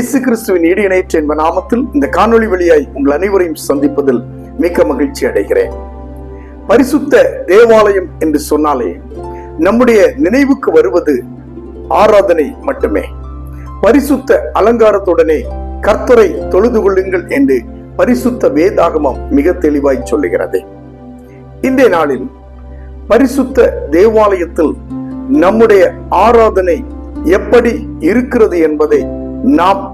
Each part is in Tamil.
இயேசு கிறிஸ்துவின் ஈடு இணையற்ற என்ப நாமத்தில் இந்த காணொளி வழியாய் உங்கள் அனைவரையும் சந்திப்பதில் மிக்க மகிழ்ச்சி அடைகிறேன். பரிசுத்த தேவாலயம் என்று சொன்னாலே நம்முடைய நினைவுக்கு வருவது ஆராதனை மட்டுமே. பரிசுத்த அலங்காரத்துடனே கர்த்தரை தொழுது கொள்ளுங்கள் என்று பரிசுத்த வேதாகமம் மிக தெளிவாய் சொல்லுகிறது. இன்றைய நாளில் பரிசுத்த தேவாலயத்தில் நம்முடைய ஆராதனை எப்படி இருக்கிறது என்பதை நாம்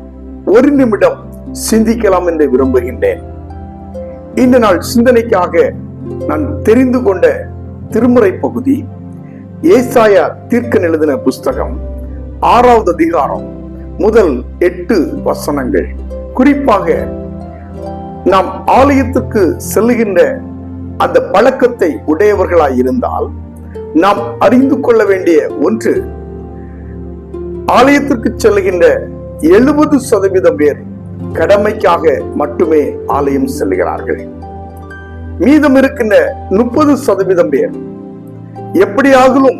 ஒரு நிமிடம் சிந்திக்கலாம் என்று விரும்புகின்றேன். இந்த நாள் சிந்தனைக்காக நான் தெரிந்து கொண்ட திருமுறை பகுதி ஏசாயா தீர்க்கன் எழுதின புஸ்தகம் ஆறாவது அதிகாரம் முதல் எட்டு வசனங்கள். குறிப்பாக நாம் ஆலயத்துக்கு செல்லுகின்ற அந்த பழக்கத்தை உடையவர்களாய் இருந்தால் நாம் அறிந்து கொள்ள வேண்டிய ஒன்று ஆலயத்திற்கு செல்லுகின்ற எழுபது சதவீதம் பேர் கடமைக்காக மட்டுமே ஆலயம் செல்கிறார்கள். மீதம் இருக்கின்ற முப்பது சதவீதம் பேர் எப்படியாகலும்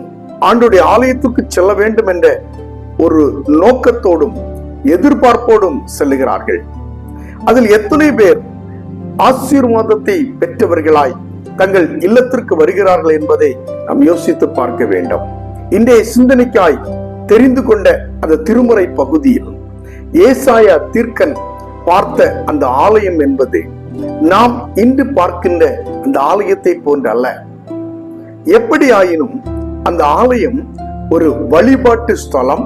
ஆண்டுடைய ஆலயத்துக்கு செல்ல வேண்டும் என்ற ஒரு நோக்கத்தோடும் எதிர்பார்ப்போடும் செல்லுகிறார்கள். அதில் எத்தனை பேர் ஆசீர்வாதத்தை பெற்றவர்களாய் தங்கள் இல்லத்திற்கு வருகிறார்கள் என்பதை நாம் யோசித்து பார்க்க வேண்டும். இன்றைய சிந்தனைக்காய் தெரிந்து கொண்ட அந்த திருமுறை பகுதியில் ஏசாயா தீர்க்கன் பார்த்த அந்த ஆலயம் என்பது நாம் இன்று பார்க்கின்ற அந்த ஆலயத்தை போன்ற அல்ல. எப்படி ஆயினும் அந்த ஆலயம் ஒரு வழிபாட்டு ஸ்தலம்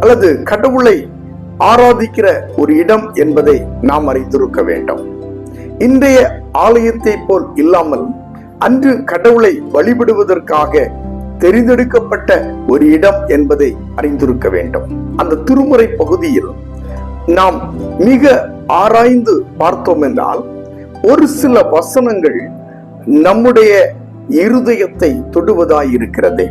அல்லது கடவுளை ஆராதிக்கிற ஒரு இடம் என்பதை நாம் அறிந்திருக்க வேண்டும். இன்றைய ஆலயத்தை போல் இல்லாமல் அன்று கடவுளை வழிபடுவதற்காக தெரிந்தெடுக்கப்பட்ட ஒரு இடம் என்பதை அறிந்திருக்க வேண்டும். அந்த திருமுறை பகுதியில் நாம் மிக ஆராய்ந்து பார்த்தோம் என்றால் ஒரு சில வசனங்கள் நம்முடைய இருதயத்தை தொடுவதாய் இருக்கிறது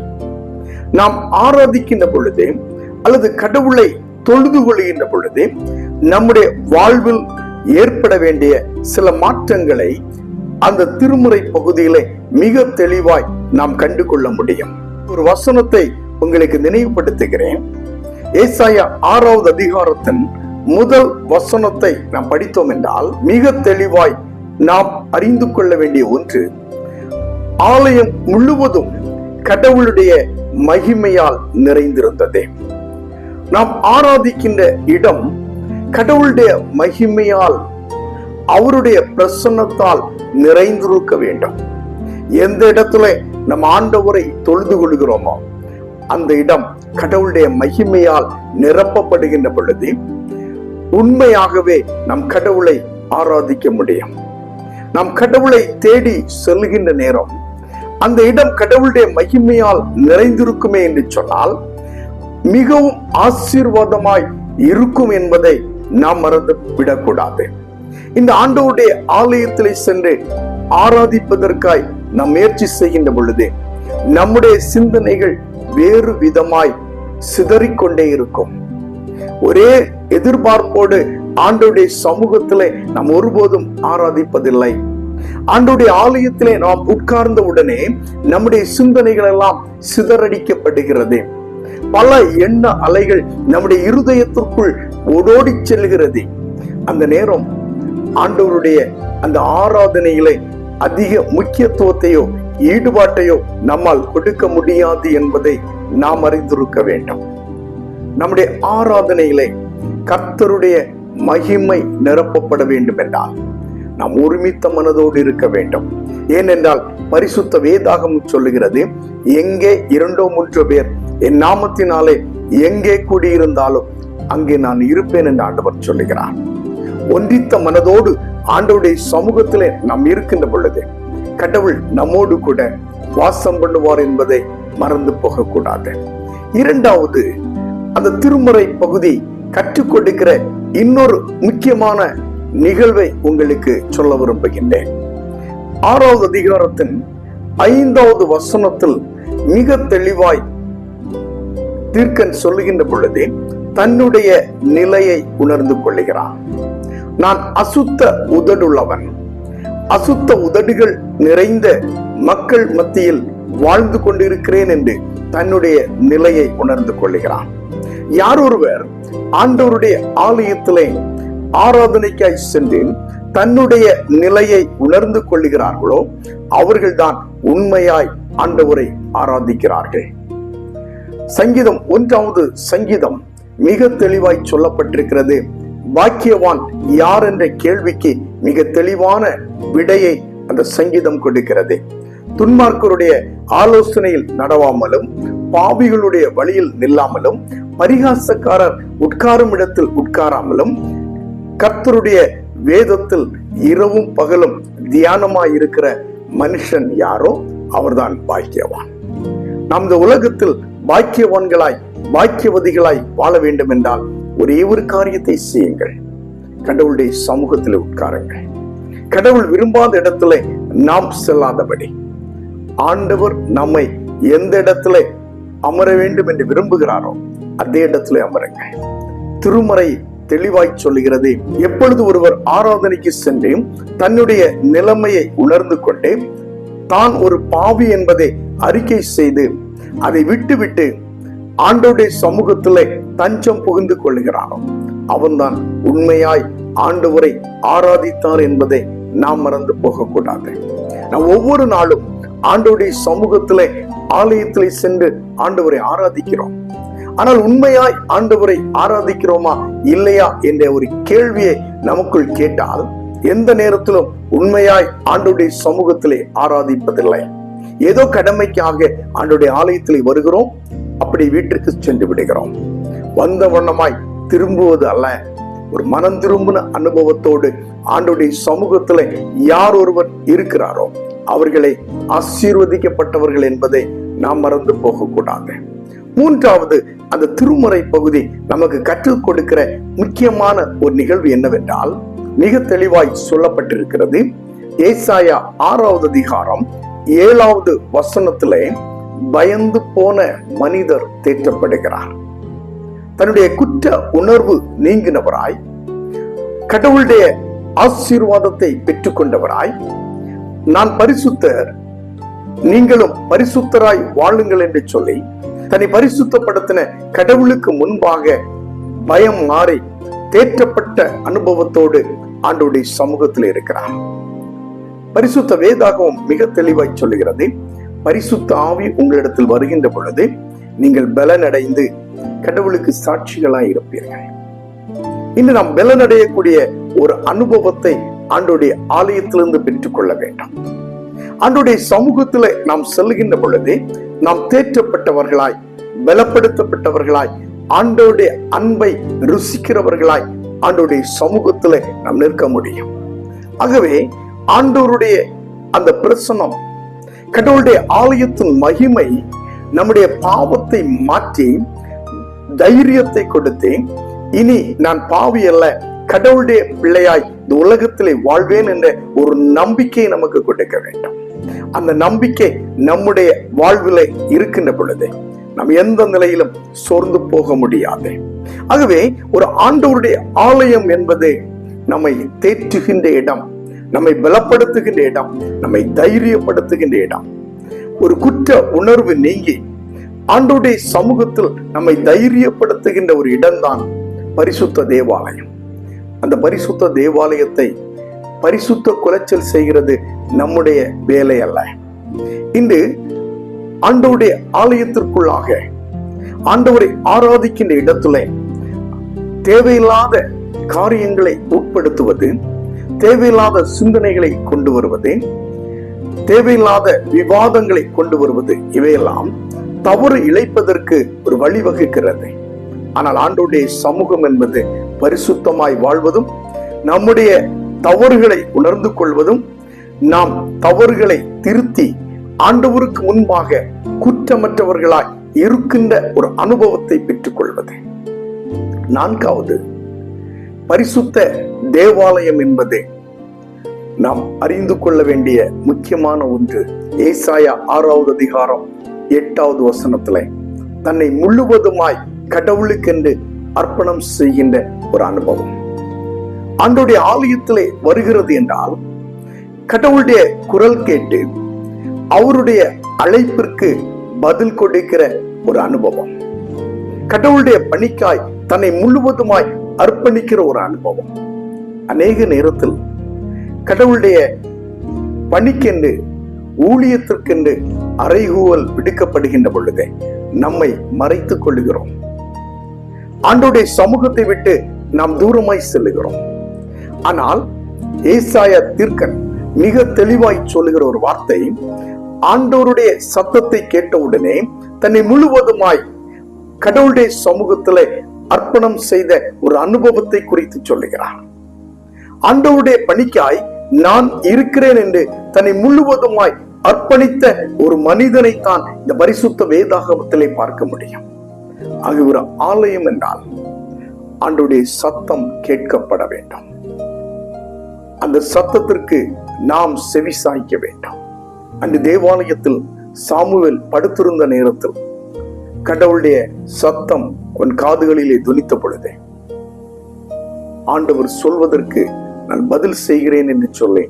நாம் ஆராதிக்கின்ற பொழுது அல்லது கடவுளை தொழுது கொள்கின்ற பொழுது நம்முடைய வாழ்வில் ஏற்பட வேண்டிய சில மாற்றங்களை அந்த திருமுறை பகுதியிலே மிக தெளிவாய் நாம் கண்டு கொள்ள முடியும். ஒரு வசனத்தை உங்களுக்கு நினைவுபடுத்துகிறேன். ஏசாயா ஆறாவது அதிகாரத்தின் முதல் வசனத்தை நாம் படித்தோம் என்றால் மிக தெளிவாய் நாம் அறிந்து கொள்ள வேண்டிய ஒன்று ஆலயம் முழுவதும் கடவுளுடைய மகிமையால் நிறைந்திருந்தது. நாம் ஆராதிக்கின்ற இடம் கடவுளுடைய மகிமையால் அவருடைய பிரசன்னத்தால் நிறைந்திருக்க வேண்டும். எந்த இடத்துல நம் ஆண்டவரை தொழுது கொள்கிறோமோ அந்த இடம் கடவுளுடைய மகிமையால் நிரப்பப்படுகின்ற பொழுது உண்மையாகவே நம் கடவுளை ஆராதிக்க முடியும். நம் கடவுளை தேடி செல்கின்ற நேரம் அந்த இடம் கடவுளுடைய மகிமையால் நிறைந்திருக்குமே என்று சொன்னால் மிகவும் ஆசீர்வாதமாய் இருக்கும் என்பதை நாம் மறந்து விடக்கூடாது இந்த ஆண்டவருடைய ஆலயத்திலே சென்று ஆராதிப்பதற்காய் நாம் முயற்சி செய்கின்ற பொழுது நம்முடைய சிந்தனைகள் வேறு விதமாய் சிதறிக்கொண்டே இருக்கும். ஒரே எதிர்பார்ப்போடு ஆண்டோடைய சமூகத்திலே நாம் ஒருபோதும் ஆராதிப்பதில்லை. ஆண்டோடைய ஆலயத்திலே நாம் உட்கார்ந்த உடனே நம்முடைய சிந்தனைகள் எல்லாம் சிதறடிக்கப்படுகிறது. பல எண்ண அலைகள் நம்முடைய இருதயத்திற்குள் ஓடோடி செல்கிறது. அந்த நேரம் ஆண்டவருடைய அந்த ஆராதனையிலே அதிக முக்கியத்துவத்தையோ ஈடுபாட்டையோ நம்மால் கொடுக்க முடியாது என்பதை நாம் அறிந்திருக்க வேண்டும். நம்முடைய ஆராதனையிலே கர்த்தருடைய மகிமை நிரப்பப்பட வேண்டும் என்றால் நாம் ஒருமித்த மனதோடு இருக்க வேண்டும். ஏனென்றால் பரிசுத்த வேதாகம் சொல்லுகிறது எங்கே இரண்டோ மூன்று பேர் என் நாமத்தினாலே எங்கே கூடியிருந்தாலும் அங்கே நான் இருப்பேன் என்று ஆண்டவர் சொல்லுகிறார். ஒன்றித்த மனதோடு ஆண்டவருடைய சமூகத்திலே நாம் இருக்கின்ற பொழுது கடவுள் நம்மோடு கூட வாசம் பண்ணுவார் என்பதை மறந்து போகக்கூடாது. இரண்டாவது அந்த திருமுறை பகுதி கற்றுக் கொடுக்கிற இன்னொரு முக்கியமான நிகழ்வை உங்களுக்கு சொல்ல விரும்புகின்றேன். ஆறாவது அதிகாரத்தின் ஐந்தாவது வசனத்தில் மிக தெளிவாய் தீர்க்கன் சொல்லுகின்ற பொழுது தன்னுடைய நிலையை உணர்ந்து கொள்ளுகிறான். நான் அசுத்த உதடுள்ளவன். அசுத்த உதடுகள் நிறைந்த மக்கள் மத்தியில் வாழ்ந்து கொண்டிருக்கிறேன் என்று தன்னுடைய நிலையை உணர்ந்து கொள்ளுகிறான். யார் ஒருவர் ஆண்டவருடைய ஆலயத்திலே ஆராதனைக்காய் சென்று தன்னுடைய நிலையை உணர்ந்து கொள்ளுகிறார்களோ அவர்கள்தான் உண்மையாய் ஆண்டவரை ஆராதிக்கிறார்கள். சங்கீதம் ஒன்றாவது சங்கீதம் மிக தெளிவாய் சொல்லப்பட்டிருக்கிறது. பாக்கியவான் யார் என்ற கேள்விக்கு மிக தெளிவான விடையை அந்த சங்கீதம் கொடுக்கிறது. துன்மார்க்கருடைய ஆலோசனையில் நடவாமலும் பாவிகளுடைய வழியில் நில்லாமலும் பரிகாசக்காரர் உட்காரும் இடத்தில் உட்காராமலும் கர்த்தருடைய வேதத்தில் இரவும் பகலும் தியானமாய் இருக்கிற மனுஷன் யாரோ அவர்தான் பாக்கியவான். நாம் இந்த உலகத்தில் பாக்கியவான்களாய் பாக்கியவதிகளாய் வாழ வேண்டும் என்றால் ஒரே ஒரு காரியத்தை செய்யுங்கள். கடவுளுடைய சமூகத்தில் உட்காருங்கள். கடவுள் விரும்பாத இடத்துல நாம் செல்லாதபடி. ஆண்டவர் நம்மை எந்த இடத்துல அமர வேண்டும் என்று விரும்புகிறாரோ அதே இடத்துல அமருங்க. திருமறை தெளிவாய் சொல்லுகிறது எப்பொழுது ஒருவர் ஆராதனைக்கு சென்று தன்னுடைய நிலைமையை உணர்ந்து கொண்டு தான் ஒரு பாவி என்பதை அறிக்கை செய்து அதை விட்டுவிட்டு ஆண்டோடைய சமூகத்திலே தஞ்சம் புகுந்து கொள்ளுகிறானோ அவன்தான் உண்மையாய் ஆண்டவரை ஆராதித்தார் என்பதை நாம் மறந்து போகக்கூடாது. நாம் ஒவ்வொரு நாளும் ஆண்டோடைய சமூகத்திலே ஆலயத்திலே சென்று ஆண்டவரை ஆராதிக்கிறோம். ஆனால் உண்மையாய் ஆண்டவரை ஆராதிக்கிறோமா இல்லையா என்ற ஒரு கேள்வியை நமக்குள் கேட்டால் எந்த நேரத்திலும் உண்மையாய் ஆண்டுடைய சமூகத்திலே ஆராதிப்பதில்லை. ஏதோ கடமைக்காக ஆண்டுடைய ஆலயத்திலே வருகிறோம் அப்படி வீட்டிற்கு சென்று விடுகிறோம். வந்த வண்ணமாய் திரும்புவது அல்ல. ஒரு மனம் திரும்பின அனுபவத்தோடு ஆண்டுடைய சமூகத்துல யார் ஒருவர் இருக்கிறாரோ அவர்களை ஆசீர்வதிக்கப்பட்டவர்கள் என்பதை நாம் மறந்து போகக்கூடாது. மூன்றாவது அந்த திருமுறை பகுதி நமக்கு கற்றுக் கொடுக்கிற முக்கியமான ஒரு நிகழ்வு என்னவென்றால் மிக தெளிவாய் சொல்லப்பட்டிருக்கிறது. ஏசாயா ஆறாவது அதிகாரம் ஏழாவது வசனத்திலே பயந்து போன மனிதர் தேற்றப்படுகிறார். தன்னுடைய குற்ற உணர்வு நீங்கினவராய் கடவுளுடைய ஆசீர்வாதத்தை பெற்றுக்கொண்டவராய் நான் பரிசுத்தர். நீங்களும் பரிசுத்தராய் வாழுங்கள் என்று சொல்லி தன்னை பரிசுத்தப்படுத்தின கடவுளுக்கு முன்பாக பயம் மாறி தேற்றப்பட்ட அனுபவத்தோடு ஆண்டோடைய சமூகத்தில் இருக்கிறார். பரிசுத்த வேதாகவும் மிக தெளிவாய் சொல்லுகிறது. பரிசுத்த ஆவி உங்களிடத்தில் வருகின்ற பொழுது நீங்கள் பலனடைந்து கடவுளுக்கு சாட்சிகளாய் இருப்பீர்கள். இன்று நாம் பலனடையக்கூடிய ஒரு அனுபவத்தை ஆண்டோடைய ஆலயத்திலிருந்து பெற்றுக்கொள்ள வேண்டும். ஆண்டுடைய சமூகத்தில் நாம் செல்கின்ற பொழுது நாம் தேற்றப்பட்டவர்களாய் பலப்படுத்தப்பட்டவர்களாய் ஆண்டோடைய அன்பை ருசிக்கிறவர்களாய் ஆண்டோடைய சமூகத்தில் நாம் நிற்க முடியும். ஆகவே ஆண்டோருடைய அந்த பிரசனம் கடவுளுடைய ஆலயத்தின் மகிமை நம்முடைய பாவத்தை மாற்றி தைரியத்தை கொடுத்து இனி நான் பாவி அல்ல கடவுளுடைய பிள்ளையாய் இந்த உலகத்திலே வாழ்வேன் என்ற ஒரு நம்பிக்கையை நமக்கு கொடுக்க வேண்டும். அந்த நம்பிக்கை நம்முடைய வாழ்வில் இருக்கின்ற பொழுது நம்ம எந்த நிலையிலும் சோர்ந்து போக முடியாது. ஆகவே ஒரு ஆண்டவருடைய ஆலயம் என்பது நம்மை தேற்றுகின்ற இடம் நம்மை பலப்படுத்துகின்ற இடம் நம்மை தைரியப்படுத்துகின்ற இடம். ஒரு குற்ற உணர்வு நீங்கி ஆண்டோடைய சமூகத்தில் நம்மை தைரியப்படுத்துகின்ற ஒரு இடம்தான் பரிசுத்த தேவாலயம். அந்த பரிசுத்த தேவாலயத்தை பரிசுத்த குலைச்சல் செய்கிறது நம்முடைய வேலை அல்ல. இன்று ஆண்டவருடைய ஆலயத்திற்குள்ளாக ஆண்டவரை ஆராதிக்கின்ற இடத்துல தேவையில்லாத காரியங்களை உட்படுத்துவது தேவையில்லாத சிந்தனைகளை கொண்டு வருவது தேவையில்லாத விவாதங்களை கொண்டு வருவது இவையெல்லாம் தவறு இழைப்பதற்கு ஒரு வழிவகுக்கிறது. ஆனால் ஆண்டோடைய சமூகம் என்பது பரிசுத்தமாய் வாழ்வதும் நம்முடைய தவறுகளை உணர்ந்து கொள்வதும் நாம் தவறுகளை திருத்தி ஆண்டவருக்கு முன்பாக குற்றமற்றவர்களாய் இருக்கின்ற ஒரு அனுபவத்தை பெற்றுக் கொள்வது. நான்காவது பரிசுத்த தேவாலயம் என்பது நாம் அறிந்து கொள்ள வேண்டிய முக்கியமான ஒன்று. ஏசாயா ஆறாவது அதிகாரம் எட்டாவது வசனத்துல தன்னை முழுவதுமாய் கடவுளுக்கென்று அர்ப்பணம் செய்கின்ற ஒரு அனுபவம். ஆண்டோடைய ஆலயத்திலே வருகிறது என்றால் கடவுளுடைய குரல் கேட்டு அவருடைய அழைப்பிற்கு பதில் கொடுக்கிற ஒரு அனுபவம். கடவுளுடைய பணிக்காய் தன்னை முழுவதுமாய் அர்ப்பணிக்கிற ஒரு அனுபவம். அநேக நேரத்தில் கடவுளுடைய பணிக்கென்று ஊழியத்திற்கென்று அறைகூவல் விடுக்கப்படுகின்ற பொழுதே நம்மை மறைத்துக் கொள்கிறோம் ஆண்டோடைய சமூகத்தை விட்டு நாம் தூரமாய் செல்லுகிறோம். ஆனால் ஏசாய தீர்க்கன் மிக தெளிவாய் சொல்லுகிற ஒரு வார்த்தை ஆண்டோருடைய சத்தத்தை கேட்டவுடனே தன்னை முழுவதுமாய் கடவுளுடைய சமூகத்திலே அர்ப்பணம் செய்த ஒரு அனுபவத்தை குறித்து சொல்லுகிறார். ஆண்டவருடைய பணிக்காய் நான் இருக்கிறேன் என்று தன்னை முழுவதுமாய் அர்ப்பணித்த ஒரு மனிதனை தான் இந்த பரிசுத்த வேதாகமத்திலே பார்க்க முடியும். ஆகிய ஒரு ஆலயம் என்றால் ஆண்டுடைய சத்தம் கேட்கப்பட வேண்டும். அந்த சத்தத்திற்கு நாம் செவி சாய்க்க வேண்டும். அந்த தேவாலயத்தில் சாமுவேல் படுத்திருந்த நேரத்தில் கடவுளுடைய சத்தம் உன் காதுகளிலே துணித்த பொழுதே ஆண்டவர் சொல்வதற்கு நான் பதில் செய்கிறேன் என்று சொல்லி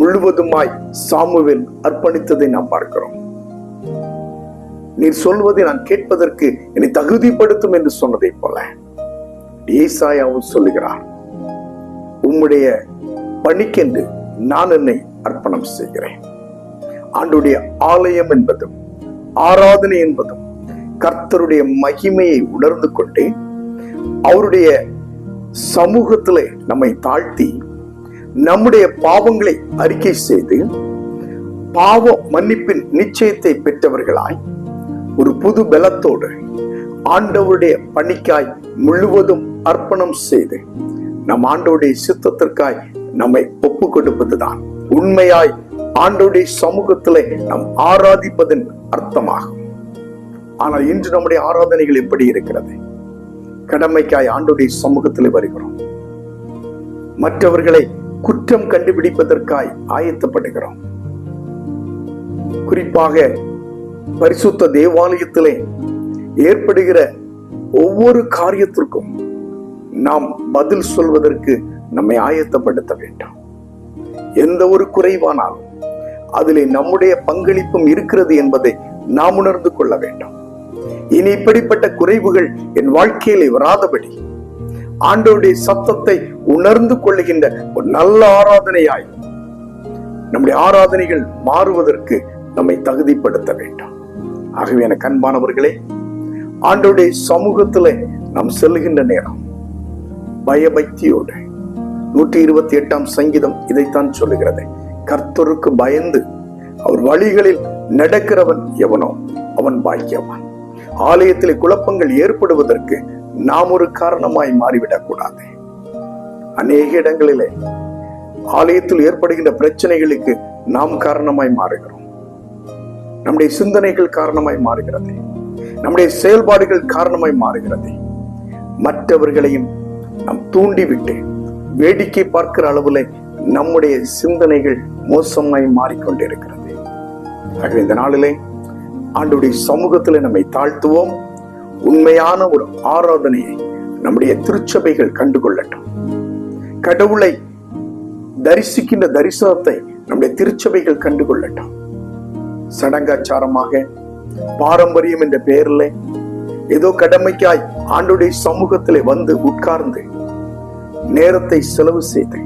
முழுவதுமாய் சாமுவேல் அர்ப்பணித்ததை நாம் பார்க்கிறோம். நீர் சொல்வதை நான் கேட்பதற்கு என்னை தகுதிப்படுத்தும் என்று சொன்னதை போல ஏசாயாவும் சொல்லுகிறார் உம்முடைய பணிக்கென்று நான் என்னை அர்ப்பணம் செய்கிறேன். ஆண்டுடைய ஆலயம் என்பதும் ஆராதனை என்பதும் கர்த்தருடைய மகிமையை உணர்ந்து கொண்டு அவருடைய சமூகத்திலே நம்மை தாழ்த்தி நம்முடைய பாவங்களை அறிக்கை செய்து பாவ மன்னிப்பின் நிச்சயத்தை பெற்றவர்களாய் ஒரு புது பலத்தோடு ஆண்டவருடைய பணிக்காய் முழுவதும் அர்ப்பணம் செய்து நம் ஆண்டோடைய சித்தத்திற்காய் நம்மை ஒப்பு கொடுப்பதுதான் உண்மையாய் ஆண்டோடைய சமூகத்திலே நாம் ஆராதிப்பதன் அர்த்தமாகும். ஆனால் இன்று நம்முடைய ஆராதனைகள் எப்படி இருக்கிறது? கடமைக்காய் ஆண்டுடைய சமூகத்தில் வருகிறோம். மற்றவர்களை குற்றம் கண்டுபிடிப்பதற்காய் ஆயத்தப்படுகிறோம். குறிப்பாக பரிசுத்த தேவாலயத்திலே ஏற்படுகிற ஒவ்வொரு காரியத்திற்கும் நாம் பதில் சொல்வதற்கு நம்மை ஆயத்தப்படுத்த வேண்டும். எந்த ஒரு குறைவானாலும் அதிலே நம்முடைய பங்களிப்பும் இருக்கிறது என்பதை நாம் உணர்ந்து கொள்ள வேண்டும். இனி இப்படிப்பட்ட குறைவுகள் என் வாழ்க்கையிலே வராதபடி ஆண்டோருடைய சத்தத்தை உணர்ந்து கொள்ளுகின்ற ஒரு நல்ல ஆராதனையாய் நம்முடைய ஆராதனைகள் மாறுவதற்கு நம்மை தகுதிப்படுத்த வேண்டும். ஆகவே எனக்கு அன்பானவர்களே ஆண்டோடைய சமூகத்துல நாம் செல்லுகின்ற நேரம் பயபக்தியோடு. நூற்றி இருபத்தி எட்டாம் சங்கீதம் இதைத்தான் சொல்லுகிறது. கர்த்தருக்கு பயந்து அவர் வழிகளில் நடக்கிறவன் எவனோ அவன் பாக்கியவான். ஆலயத்திலே குழப்பங்கள் ஏற்படுவதற்கு நாம் ஒரு காரணமாய் மாறிவிடக் கூடாது அநேக இடங்களிலே ஆலயத்தில் ஏற்படுகின்ற பிரச்சனைகளுக்கு நாம் காரணமாய் மாறுகிறோம். நம்முடைய சிந்தனைகள் காரணமாய் மாறுகிறது. நம்முடைய செயல்பாடுகள் காரணமாய் மாறுகிறது. மற்றவர்களையும் நாம் தூண்டிவிட்டு வேடிக்கை பார்க்கிற அளவுல நம்முடைய சிந்தனைகள் மோசமாய் மாறிக்கொண்டிருக்கிறது. ஆகவே இந்த நாளிலே ஆண்டுடைய சமூகத்தில் நம்மை தாழ்த்துவோம். உண்மையான ஒரு ஆராதனையை நம்முடைய திருச்சபைகள் கண்டுகொள்ளட்டும். கடவுளை தரிசிக்கின்ற தரிசனத்தை நம்முடைய திருச்சபைகள் கண்டுகொள்ளட்டும். சடங்காச்சாரமாக பாரம்பரியம் என்ற பெயரில் ஏதோ கடமைக்காய் ஆண்டுடைய சமூகத்திலே வந்து உட்கார்ந்து நேரத்தை செலவு செய்து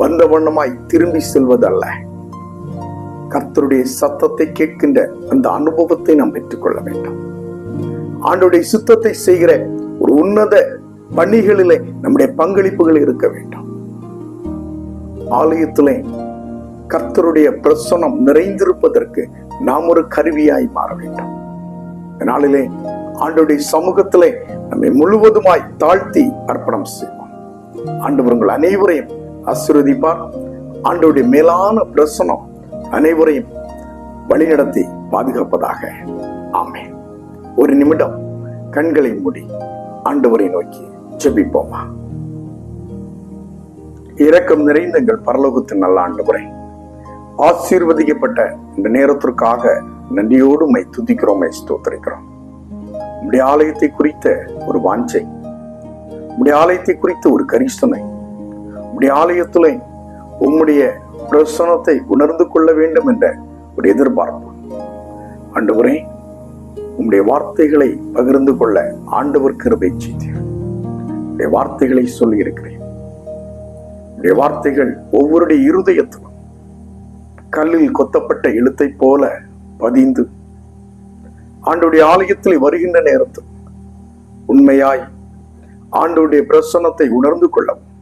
வந்த வண்ணமாய் திரும்பி செல்வதல்ல. கர்த்தருடைய சத்தத்தை கேட்கின்ற அந்த அனுபவத்தை நாம் பெற்றுக்கொள்ள வேண்டும். ஆண்டுடைய சுத்தத்தை செய்கிற ஒரு உன்னத பணிகளிலே நம்முடைய பங்களிப்புகள் இருக்க வேண்டும். ஆலயத்திலே கர்த்தருடைய பிரசனம் நிறைந்திருப்பதற்கு நாம் ஒரு கருவியாய் மாற வேண்டும். நாளிலே ஆண்டுடைய சமூகத்திலே நம்மை முழுவதுமாய் தாழ்த்தி அர்ப்பணம் செய்வோம். ஆண்டவர் உங்கள் அனைவரையும் ஆசீர்வதிப்பார். ஆண்டுடைய மேலான பிரசனம் அனைவரையும் வழிநடத்தி பாதுகாப்பதாக. ஆமே ஒரு நிமிடம் கண்களை மூடி ஆண்டவரை நோக்கி ஜெபிப்போமா? இரக்கம் நிறைந்த எங்கள் பரலோகத்தின் நல்ல ஆண்டு முறை ஆசீர்வதிக்கப்பட்ட இந்த நேரத்திற்காக நன்றியோடு மை துதிக்கிறோம் மை ஸ்தோத்தரிக்கிறோம். ஆலயத்தை குறித்த ஒரு வாஞ்சை உடைய ஆலயத்தை குறித்த ஒரு கரிசனை உடைய ஆலயத்துல உம்முடைய பிரசனத்தை உணர்ந்து கொள்ள வேண்டும் என்ற ஒரு எதிர்பார்ப்பு. ஆண்டவரே உம்முடைய வார்த்தைகளை பகிர்ந்து கொள்ள ஆண்டவர் கிருபை செய்தீர். உம்முடைய வார்த்தைகளை சொல்லி இருக்கிறேன் வார்த்தைகள் ஒவ்வொருடைய இருதயத்திலும் கல்லில் கொத்தப்பட்ட எழுத்தைப் போல பதிந்து ஆண்டுடைய ஆலயத்தில் வருகின்ற நேரத்தில் உண்மையாய் ஆண்டுடைய பிரசன்னத்தை உணர்ந்து கொள்ளவும்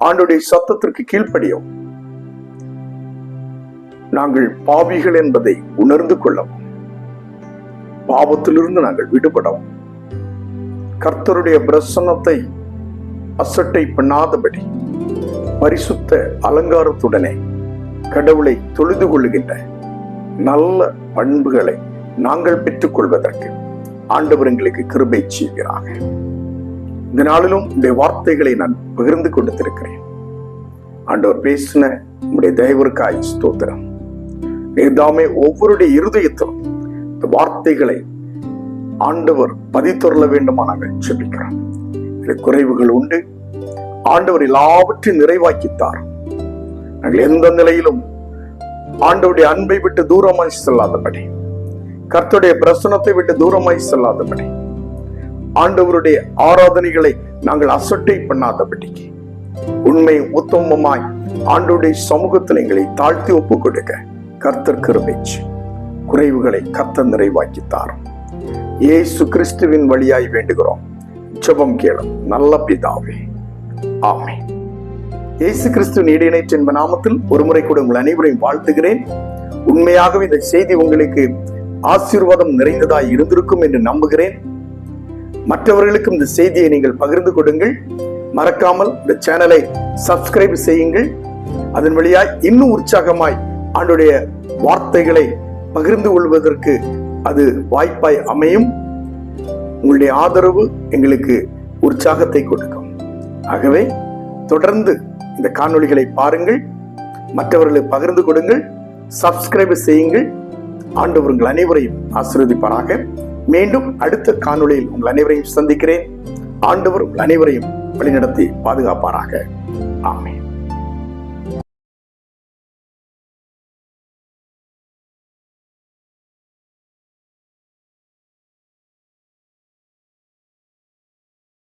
ஆண்டுடைய சத்தத்திற்கு கீழ்ப்படியவும் நாங்கள் பாவிகள் என்பதை உணர்ந்து கொள்ளவும் பாவத்திலிருந்து நாங்கள் விடுபடவும். கர்த்தருடைய பிரசன்னத்தை அசட்டை பண்ணாதபடி பரிசுத்த அலங்காரத்துடனே கடவுளை தொழுது கொள்ளுகின்ற நல்ல பண்புகளை நாங்கள் பெற்றுக்கொள்வதற்கு ஆண்டவர் எங்களுக்கு கிருபை செய்கிறாங்க இந்த நாளிலும் இந்த வார்த்தைகளை நான் பகிர்ந்து கொடுத்திருக்கிறேன். ஆண்டவர் பேசின உங்களுடைய தயவிற்காய் ஸ்தோத்திரம். நீர்தாமே ஒவ்வொருடைய இருதயத்திலும் இந்த வார்த்தைகளை ஆண்டவர் பதித்தொருள வேண்டுமா நாங்கள் சொல்லிக்கிறோம் குறைவுகள் உண்டு. ஆண்டவர் எல்லாவற்றையும் நிறைவாக்கித்தார். நாங்கள் எந்த நிலையிலும் ஆண்டவுடைய அன்பை விட்டு தூரமாய் செல்லாதபடி கர்த்தருடைய பிரசனத்தை விட்டு தூரமாய் செல்லாதபடி ஆண்டவருடைய ஆராதனைகளை நாங்கள் அசட்டை பண்ணாதபடிக்கு உண்மை உத்தமமாய் ஆண்டவருடைய சமூகத்தில் எங்களை தாழ்த்தி ஒப்பு கொடுக்க கர்த்தர் கிருபைச்சு குறைவுகளை கர்த்தர் நிறைவாக்கி தாரும். ஏசு கிறிஸ்துவின் வழியாய் வேண்டுகிறோம். ஜபம் கேளும். நல்ல பிதாவே. ஆமை இயேசு கிறிஸ்துவின் இடையினைச் என்ப நாமத்தில் ஒருமுறை கூட உங்கள் அனைவரையும் வாழ்த்துகிறேன். உண்மையாகவே இந்த செய்தி உங்களுக்கு ஆசீர்வாதம் நிறைந்ததாய் இருந்திருக்கும் என்று நம்புகிறேன். மற்றவர்களுக்கும் இந்த செய்தியை நீங்கள் பகிர்ந்து கொடுங்கள். மறக்காமல் இந்த சேனலை சப்ஸ்கிரைப் செய்யுங்கள். அதன் வழியாய் இன்னும் உற்சாகமாய் ஆண்டுடைய வார்த்தைகளை பகிர்ந்து கொள்வதற்கு அது வாய்ப்பாய் அமையும். உங்களுடைய ஆதரவு எங்களுக்கு உற்சாகத்தை கொடுக்கும். ஆகவே தொடர்ந்து இந்த காணொளிகளை பாருங்கள். மற்றவர்களுக்கு பகிர்ந்து கொடுங்கள். சப்ஸ்கிரைப் செய்யுங்கள். ஆண்டவர் உங்கள் அனைவரையும் ஆசீர்வதிப்பாராக. மீண்டும் அடுத்த காணொளியில் உங்கள் அனைவரையும் சந்திக்கிறேன். ஆண்டவர் உங்கள் அனைவரையும் வழிநடத்தி பாதுகாப்பாராக. ஆமை